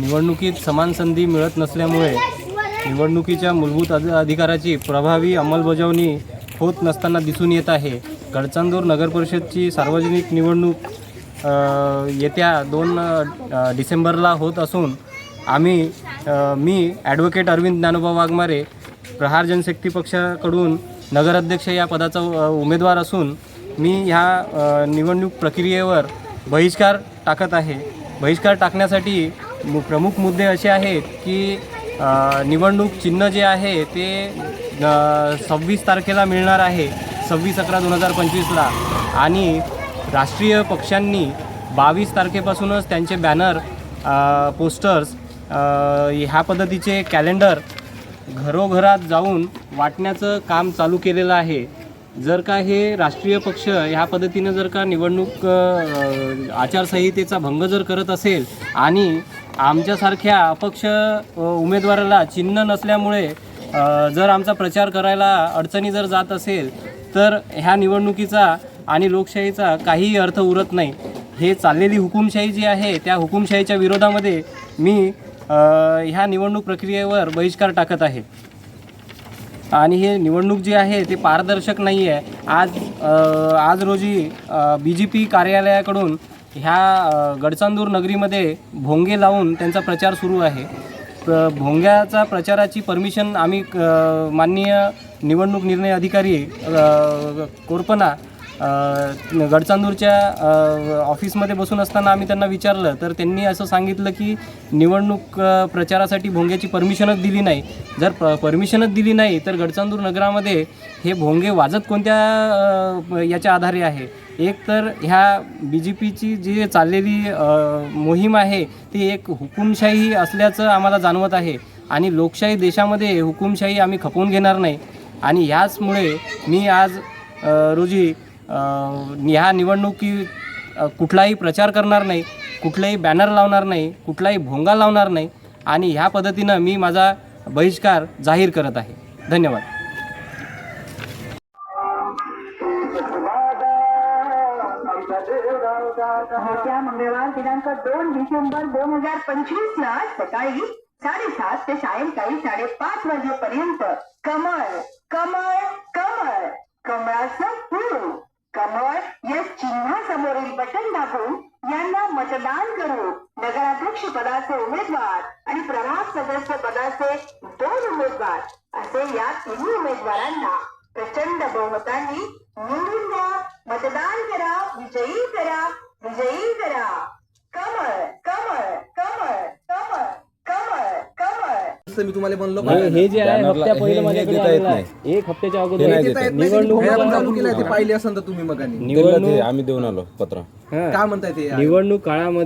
निवडणुकीत समान संधी मिळत नसल्यामुळे निवडणुकीच्या मूलभूत अध अधिकाराची प्रभावी अंमलबजावणी होत नसताना दिसून येत आहे. गडचांदूर नगरपरिषदची सार्वजनिक निवडणूक येत्या दोन डिसेंबरला होत असून आम्ही मी ॲडव्होकेट अरविंद ज्ञानोबा वाघमारे प्रहार जनशक्ती पक्षाकडून नगराध्यक्ष या पदाचा उमेदवार असून मी ह्या निवडणूक प्रक्रियेवर बहिष्कार टाकत आहे. बहिष्कार टाकण्यासाठी प्रमुख मुद्दे असे आहेत की निवडणूक चिन्ह जे आहे ते सव्वीस तारखेला मिळणार आहे सव्वीस अकरा दोन हजार पंचवीसला. आणि राष्ट्रीय पक्षांनी बावीस तारखेपासूनच त्यांचे बॅनर पोस्टर्स ह्या पद्धतीचे कॅलेंडर घरोघरात जाऊन वाटण्याचं काम चालू केलेलं आहे. जर का हे राष्ट्रीय पक्ष ह्या पद्धतीनं जर का निवडणूक आचारसंहितेचा भंग जर करत असेल आणि आमच्यासारख्या अपक्ष उमेदवाराला चिन्ह नसल्यामुळे जर आमचा प्रचार करायला अडचणी जर जात असेल तर ह्या निवडणुकीचा आणि लोकशाहीचा काहीही अर्थ उरत नाही. हे चाललेली हुकुमशाही जी आहे त्या हुकुमशाहीच्या विरोधामध्ये मी ह्या निवडणूक प्रक्रियेवर बहिष्कार टाकत आहे. आणि हे निवडणूक जी आहे ते पारदर्शक नाही आहे आज आज रोजी बी जे पी कार्यालयाकडून ह्या गडचांदूर नगरीमध्ये भोंगे लावून त्यांचा प्रचार सुरू आहे. प्र- भोंग्याचा प्रचाराची परमिशन आम्ही माननीय निवडणूक निर्णय अधिकारी कोरपना गडचांदूरच्या ऑफिसमध्ये बसून असताना आम्ही त्यांना विचारलं तर त्यांनी असं सांगितलं की निवडणूक प्रचारासाठी भोंग्याची परमिशनच दिली नाही. जर प परमिशनच दिली नाही तर गडचांदूर नगरामध्ये हे भोंगे वाजत कोणत्या याच्या आधारे आहे? एक तर ह्या बी जे पीची जी चाललेली मोहीम आहे ती एक हुकुमशाही असल्याचं आम्हाला जाणवत आहे. आणि लोकशाही देशामध्ये हुकुमशाही आम्ही खपवून घेणार नाही. आणि ह्याचमुळे मी आज रोजी ह्या निवडणुकी कुठलाही प्रचार करणार नाही कुठलाही बॅनर लावणार नाही कुठलाही भोंगा लावणार नाही आणि ह्या पद्धतीनं मी माझा बहिष्कार जाहीर करत आहे. धन्यवाद. होत्या मंगळवार दिनांक दोन डिसेंबर दोन हजार पंचवीस ला सकाळी साडेसात ते सायंकाळी साडेपाच वाजेपर्यंत कमळ कमळ कमळ कमळाचं चिन्हासमोरील दाखवून यांना मतदान करू नगराध्यक्ष पदाचे उमेदवार आणि प्रभाग सदस्य पदाचे दोन उमेदवार असे या तिन्ही उमेदवारांना प्रचंड बहुमतांनी निवडून द्या. मतदान करा विजयी करा विजयी करा कमळ कमळ कमळ कमळ कमळ जसं मी तुम्हाला म्हणलो हे हे जे आहे बॅनरला- हप्त्या हे- पहिलं हे माझ्याकडे देता येत आहे एक हप्त्याच्या अगोदर नाही देता येत. नाही, निवडणूक चालू ते पाहिले असेल तर तुम्ही मग ते आम्ही देऊन आलो पत्र. हां. काय म्हणताय ते निवडणूक काळामध्ये